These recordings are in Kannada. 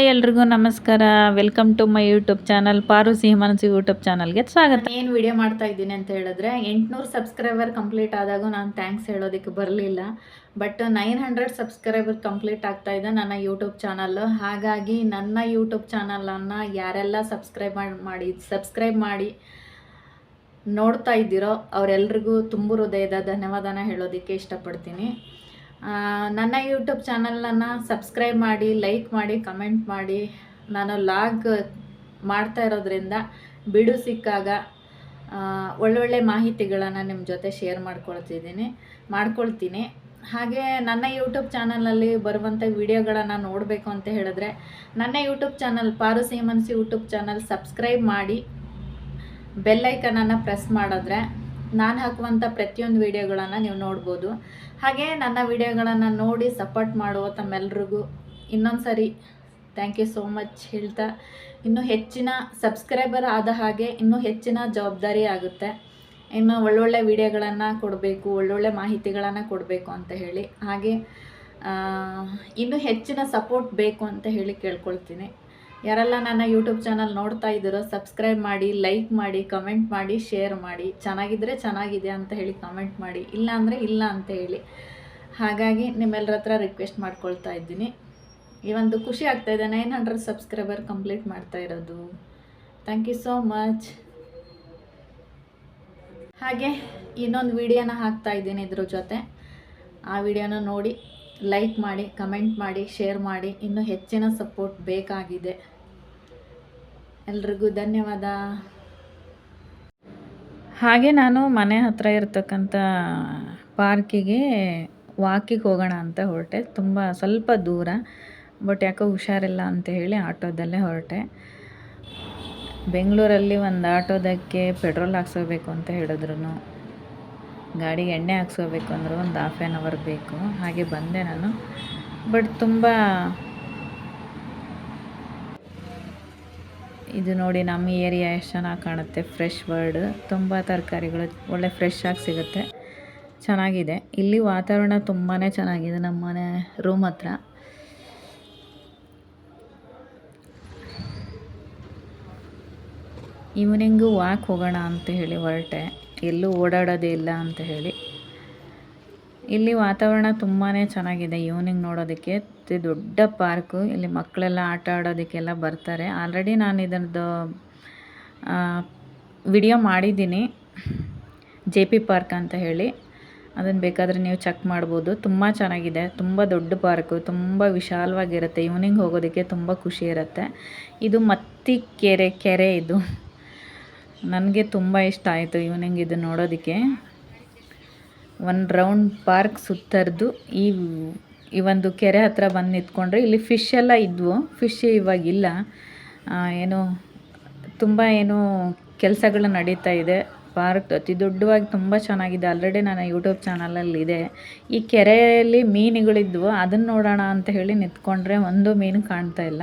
ಹಾಯ್ ಎಲ್ರಿಗೂ ನಮಸ್ಕಾರ. Welcome to my YouTube channel Paru ಸಿಹಿ ಮನಸ್ಸು ಯೂಟ್ಯೂಬ್ ಚಾನಲ್ಗೆ ಸ್ವಾಗತ. ಏನು ವಿಡಿಯೋ ಮಾಡ್ತಾ ಇದ್ದೀನಿ ಅಂತ ಹೇಳಿದ್ರೆ, ಎಂಟುನೂರು ಸಬ್ಸ್ಕ್ರೈಬರ್ ಕಂಪ್ಲೀಟ್ ಆದಾಗೂ ನಾನು ಥ್ಯಾಂಕ್ಸ್ ಹೇಳೋದಕ್ಕೆ ಬರಲಿಲ್ಲ. But nine hundred subscriber complete ಆಗ್ತಾ ಇದೆ ನನ್ನ ಯೂಟ್ಯೂಬ್ ಚಾನಲ್ಲು ಹಾಗಾಗಿ ನನ್ನ ಯೂಟ್ಯೂಬ್ ಚಾನಲನ್ನು ಯಾರೆಲ್ಲ ಸಬ್ಸ್ಕ್ರೈಬ್ ಮಾಡಿ ಸಬ್ಸ್ಕ್ರೈಬ್ ಮಾಡಿ ನೋಡ್ತಾ ಇದ್ದೀರೋ ಅವರೆಲ್ರಿಗೂ ತುಂಬ ಹೃದಯದ ಧನ್ಯವಾದನ ಹೇಳೋದಕ್ಕೆ ಇಷ್ಟಪಡ್ತೀನಿ. ನನ್ನ ಯೂಟ್ಯೂಬ್ ಚಾನಲನ್ನು ಸಬ್ಸ್ಕ್ರೈಬ್ ಮಾಡಿ ಲೈಕ್ ಮಾಡಿ ಕಮೆಂಟ್ ಮಾಡಿ. ನಾನು ಲಾಗ್ ಮಾಡ್ತಾ ಇರೋದ್ರಿಂದ ಬಿಡು ಸಿಕ್ಕಾಗ ಒಳ್ಳೊಳ್ಳೆ ಮಾಹಿತಿಗಳನ್ನು ನಿಮ್ಮ ಜೊತೆ ಶೇರ್ ಮಾಡ್ಕೊಳ್ತಿದ್ದೀನಿ, ಮಾಡ್ಕೊಳ್ತೀನಿ. ಹಾಗೆ ನನ್ನ ಯೂಟ್ಯೂಬ್ ಚಾನಲಲ್ಲಿ ಬರುವಂಥ ವಿಡಿಯೋಗಳನ್ನು ನೋಡಬೇಕು ಅಂತ ಹೇಳಿದ್ರೆ, ನನ್ನ ಯೂಟ್ಯೂಬ್ ಚಾನಲ್ ಪಾರು ಸೀಮನ್ಸ್ ಯೂಟ್ಯೂಬ್ ಚಾನಲ್ ಸಬ್ಸ್ಕ್ರೈಬ್ ಮಾಡಿ ಬೆಲ್ಲೈಕನನ್ನು ಪ್ರೆಸ್ ಮಾಡಿದ್ರೆ ನಾನು ಹಾಕುವಂಥ ಪ್ರತಿಯೊಂದು ವಿಡಿಯೋಗಳನ್ನು ನೀವು ನೋಡ್ಬೋದು. ಹಾಗೆ ನನ್ನ ವಿಡಿಯೋಗಳನ್ನು ನೋಡಿ ಸಪೋರ್ಟ್ ಮಾಡುವ ತಮ್ಮೆಲ್ರಿಗೂ ಇನ್ನೊಂದು ಸರಿ ಥ್ಯಾಂಕ್ ಯು ಸೋ ಮಚ್ ಹೇಳ್ತಾ, ಇನ್ನೂ ಹೆಚ್ಚಿನ ಸಬ್ಸ್ಕ್ರೈಬರ್ ಆದ ಹಾಗೆ ಇನ್ನೂ ಹೆಚ್ಚಿನ ಜವಾಬ್ದಾರಿ ಆಗುತ್ತೆ. ಇನ್ನು ಒಳ್ಳೊಳ್ಳೆ ವಿಡಿಯೋಗಳನ್ನು ಕೊಡಬೇಕು, ಒಳ್ಳೊಳ್ಳೆ ಮಾಹಿತಿಗಳನ್ನು ಕೊಡಬೇಕು ಅಂತ ಹೇಳಿ. ಹಾಗೆ ಇನ್ನೂ ಹೆಚ್ಚಿನ ಸಪೋರ್ಟ್ ಬೇಕು ಅಂತ ಹೇಳಿ ಕೇಳ್ಕೊಳ್ತೀನಿ. ಯಾರೆಲ್ಲ ನನ್ನ ಯೂಟ್ಯೂಬ್ ಚಾನಲ್ ನೋಡ್ತಾ ಇದ್ದೀರೋ ಸಬ್ಸ್ಕ್ರೈಬ್ ಮಾಡಿ ಲೈಕ್ ಮಾಡಿ ಕಮೆಂಟ್ ಮಾಡಿ ಶೇರ್ ಮಾಡಿ. ಚೆನ್ನಾಗಿದ್ದರೆ ಚೆನ್ನಾಗಿದೆ ಅಂತ ಹೇಳಿ ಕಮೆಂಟ್ ಮಾಡಿ. ಇಲ್ಲ ಅಂದರೆ ಇಲ್ಲ ಅಂತ ಹೇಳಿ. ಹಾಗಾಗಿ ನಿಮ್ಮೆಲ್ಲರ ಹತ್ರ ರಿಕ್ವೆಸ್ಟ್ ಮಾಡ್ಕೊಳ್ತಾ ಇದ್ದೀನಿ. ಈ ಒಂದು ಖುಷಿ ಆಗ್ತಾ ಇದೆ. ನೈನ್ ಹಂಡ್ರೆಡ್ ಸಬ್ಸ್ಕ್ರೈಬರ್ ಕಂಪ್ಲೀಟ್ ಮಾಡ್ತಾ ಇರೋದು. ಥ್ಯಾಂಕ್ ಯು ಸೋ ಮಚ್ ಹಾಗೆ ಇನ್ನೊಂದು ವಿಡಿಯೋನ ಹಾಕ್ತಾ ಇದ್ದೀನಿ ಇದ್ರ ಜೊತೆ. ಆ ವಿಡಿಯೋನ ನೋಡಿ. ಲೈಕ್ ಮಾಡಿ ಕಮೆಂಟ್ ಮಾಡಿ ಶೇರ್ ಮಾಡಿ. ಇನ್ನೂ ಹೆಚ್ಚಿನ ಸಪೋರ್ಟ್ ಬೇಕಾಗಿದೆ. ಎಲ್ರಿಗೂ ಧನ್ಯವಾದ. ಹಾಗೆ ನಾನು ಮನೆ ಹತ್ರ ಇರತಕ್ಕಂಥ ಪಾರ್ಕಿಗೆ ವಾಕಿಗೆ ಹೋಗೋಣ ಅಂತ ಹೊರಟೆ. ತುಂಬ ಸ್ವಲ್ಪ ದೂರ ಬಟ್ ಯಾಕೋ ಹುಷಾರಿಲ್ಲ ಅಂತ ಹೇಳಿ ಆಟೋದಲ್ಲೇ ಹೊರಟೆ. ಬೆಂಗಳೂರಲ್ಲಿ ಒಂದು ಆಟೋದಕ್ಕೆ ಪೆಟ್ರೋಲ್ ಹಾಕ್ಸೋಬೇಕು ಅಂತ ಹೇಳಿದ್ರು ಗಾಡಿಗೆ ಎಣ್ಣೆ ಹಾಕ್ಸ್ಕೋಬೇಕು ಅಂದ್ರೆ ಒಂದು ಹಾಫ್ ಆ್ಯನ್ ಅವರ್ ಬೇಕು. ಹಾಗೆ ಬಂದೆ ನಾನು. ಬಟ್ ತುಂಬ ಇದು ನೋಡಿ ನಮ್ಮ ಏರಿಯಾ ಎಷ್ಟು ಚೆನ್ನಾಗಿ ಕಾಣುತ್ತೆ. ಫ್ರೆಶ್ ವರ್ಡ್ ತುಂಬ ತರಕಾರಿಗಳು ಒಳ್ಳೆ ಫ್ರೆಶ್ ಆಗಿ ಸಿಗುತ್ತೆ. ಚೆನ್ನಾಗಿದೆ. ಇಲ್ಲಿ ವಾತಾವರಣ ತುಂಬಾ ಚೆನ್ನಾಗಿದೆ ನಮ್ಮ ಮನೆ ರೂಮ್ ಹತ್ರ. ಈವ್ನಿಂಗು ವಾಕ್ ಹೋಗೋಣ ಅಂತ ಹೇಳಿ ಹೊರಟೆ. ಎಲ್ಲೂ ಓಡಾಡೋದೇ ಇಲ್ಲ ಅಂತ ಹೇಳಿ. ಇಲ್ಲಿ ವಾತಾವರಣ ತುಂಬಾ ಚೆನ್ನಾಗಿದೆ. ಈವ್ನಿಂಗ್ ನೋಡೋದಕ್ಕೆ ದೊಡ್ಡ ಪಾರ್ಕು. ಇಲ್ಲಿ ಮಕ್ಕಳೆಲ್ಲ ಆಟ ಆಡೋದಕ್ಕೆಲ್ಲ ಬರ್ತಾರೆ. ಆಲ್ರೆಡಿ ನಾನು ಇದರದ್ದು ವಿಡಿಯೋ ಮಾಡಿದ್ದೀನಿ. ಜೆ ಪಿ ಪಾರ್ಕ್ ಅಂತ ಹೇಳಿ. ಅದನ್ನು ಬೇಕಾದರೆ ನೀವು ಚೆಕ್ ಮಾಡ್ಬೋದು. ತುಂಬ ಚೆನ್ನಾಗಿದೆ. ತುಂಬ ದೊಡ್ಡ ಪಾರ್ಕು. ತುಂಬ ವಿಶಾಲವಾಗಿರುತ್ತೆ. ಈವ್ನಿಂಗ್ ಹೋಗೋದಕ್ಕೆ ತುಂಬ ಖುಷಿ ಇರುತ್ತೆ. ಇದು ಮತ್ತಿ ಕೆರೆ ಕೆರೆ ಇದು. ನನಗೆ ತುಂಬ ಇಷ್ಟ ಆಯಿತು ಈವ್ನಿಂಗ್ ಇದು ನೋಡೋದಕ್ಕೆ. ಒಂದು ರೌಂಡ್ ಪಾರ್ಕ್ ಸುತ್ತರಿದು ಈ ಈ ಒಂದು ಕೆರೆ ಹತ್ರ ಬಂದು ನಿಂತ್ಕೊಂಡ್ರೆ ಇಲ್ಲಿ ಫಿಶ್ ಎಲ್ಲ ಇದ್ವು. ಫಿಶ್ ಇವಾಗಿಲ್ಲ ಏನು, ತುಂಬ ಏನು ಕೆಲಸಗಳು ನಡೀತಾ ಇದೆ. ಪಾರ್ಕ್ ಅತಿ ದೊಡ್ಡವಾಗಿ ತುಂಬ ಚೆನ್ನಾಗಿದೆ. ಆಲ್ರೆಡಿ ನನ್ನ ಯೂಟ್ಯೂಬ್ ಚಾನಲಲ್ಲಿ ಇದೆ. ಈ ಕೆರೆಯಲ್ಲಿ ಮೀನುಗಳಿದ್ವು. ಅದನ್ನು ನೋಡೋಣ ಅಂತ ಹೇಳಿ ನಿಂತ್ಕೊಂಡ್ರೆ ಒಂದು ಮೀನು ಕಾಣ್ತಾ ಇಲ್ಲ.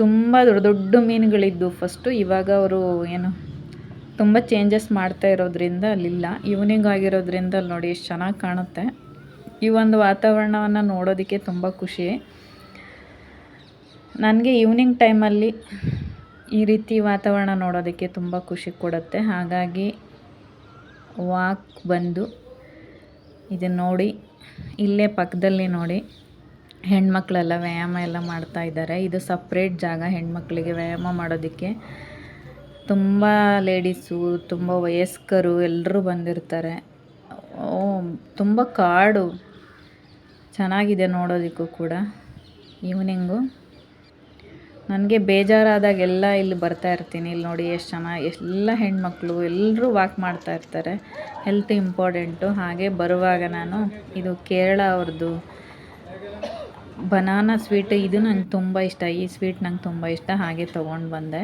ತುಂಬ ದೊಡ್ಡ ದೊಡ್ಡ ಮೀನುಗಳಿದ್ದು ಫಸ್ಟು ಇವಾಗ ಅವರು ಏನು ತುಂಬ ಚೇಂಜಸ್ ಮಾಡ್ತಾ ಇರೋದ್ರಿಂದ ಅಲ್ಲಿಲ್ಲ. ಈವ್ನಿಂಗ್ ಆಗಿರೋದ್ರಿಂದ ಅಲ್ಲಿ ನೋಡಿ ಎಷ್ಟು ಚೆನ್ನಾಗಿ ಕಾಣುತ್ತೆ. ಈ ಒಂದು ವಾತಾವರಣವನ್ನು ನೋಡೋದಕ್ಕೆ ತುಂಬ ಖುಷಿ. ನನಗೆ ಈವ್ನಿಂಗ್ ಟೈಮಲ್ಲಿ ಈ ರೀತಿ ವಾತಾವರಣ ನೋಡೋದಕ್ಕೆ ತುಂಬ ಖುಷಿ ಕೊಡುತ್ತೆ. ಹಾಗಾಗಿ ವಾಕ್ ಬಂದು ಇದನ್ನು ನೋಡಿ, ಇಲ್ಲೇ ಪಕ್ಕದಲ್ಲಿ ನೋಡಿ. ಹೆಣ್ಮಕ್ಳೆಲ್ಲ ವ್ಯಾಯಾಮ ಎಲ್ಲ ಮಾಡ್ತಾ ಇದ್ದಾರೆ. ಇದು ಸಪ್ರೇಟ್ ಜಾಗ ಹೆಣ್ಮಕ್ಳಿಗೆ ವ್ಯಾಯಾಮ ಮಾಡೋದಕ್ಕೆ. ತುಂಬ ಲೇಡೀಸು ತುಂಬ ವಯಸ್ಕರು ಎಲ್ಲರೂ ಬಂದಿರ್ತಾರೆ. ಓ, ತುಂಬ ಕಾಡು. ಚೆನ್ನಾಗಿದೆ ನೋಡೋದಕ್ಕೂ ಕೂಡ. ಈವ್ನಿಂಗು ನನಗೆ ಬೇಜಾರಾದಾಗೆಲ್ಲ ಇಲ್ಲಿ ಬರ್ತಾ ಇರ್ತೀನಿ. ಇಲ್ಲಿ ನೋಡಿ ಎಷ್ಟು ಚೆನ್ನಾಗಿ ಎಲ್ಲ ಹೆಣ್ಮಕ್ಳು, ಎಲ್ಲರೂ ವಾಕ್ ಮಾಡ್ತಾ ಇರ್ತಾರೆ. ಹೆಲ್ತ್ ಇಂಪಾರ್ಟೆಂಟು ಹಾಗೆ ಬರುವಾಗ ನಾನು ಇದು ಕೇರಳ ಅವ್ರದ್ದು ಬನಾನಾ ಸ್ವೀಟ್ ಇದು ನಂಗೆ ತುಂಬ ಇಷ್ಟ. ಈ ಸ್ವೀಟ್ ನಂಗೆ ತುಂಬ ಇಷ್ಟ. ಹಾಗೆ ತೊಗೊಂಡು ಬಂದೆ.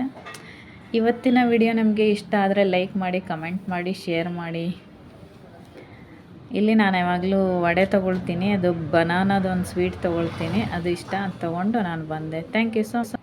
ಇವತ್ತಿನ ವಿಡಿಯೋ ನಿಮಗೆ ಇಷ್ಟ ಆದರೆ ಲೈಕ್ ಮಾಡಿ, ಕಮೆಂಟ್ ಮಾಡಿ, ಶೇರ್ ಮಾಡಿ. ಇಲ್ಲಿ ನಾನು ಯಾವಾಗಲೂ ವಡೆ ತೊಗೊಳ್ತೀನಿ. ಅದು ಬನಾನಾದ ಒಂದು ಸ್ವೀಟ್ ತೊಗೊಳ್ತೀನಿ. ಅದು ಇಷ್ಟ ಅದು ತೊಗೊಂಡು ನಾನು ಬಂದೆ. Thank you so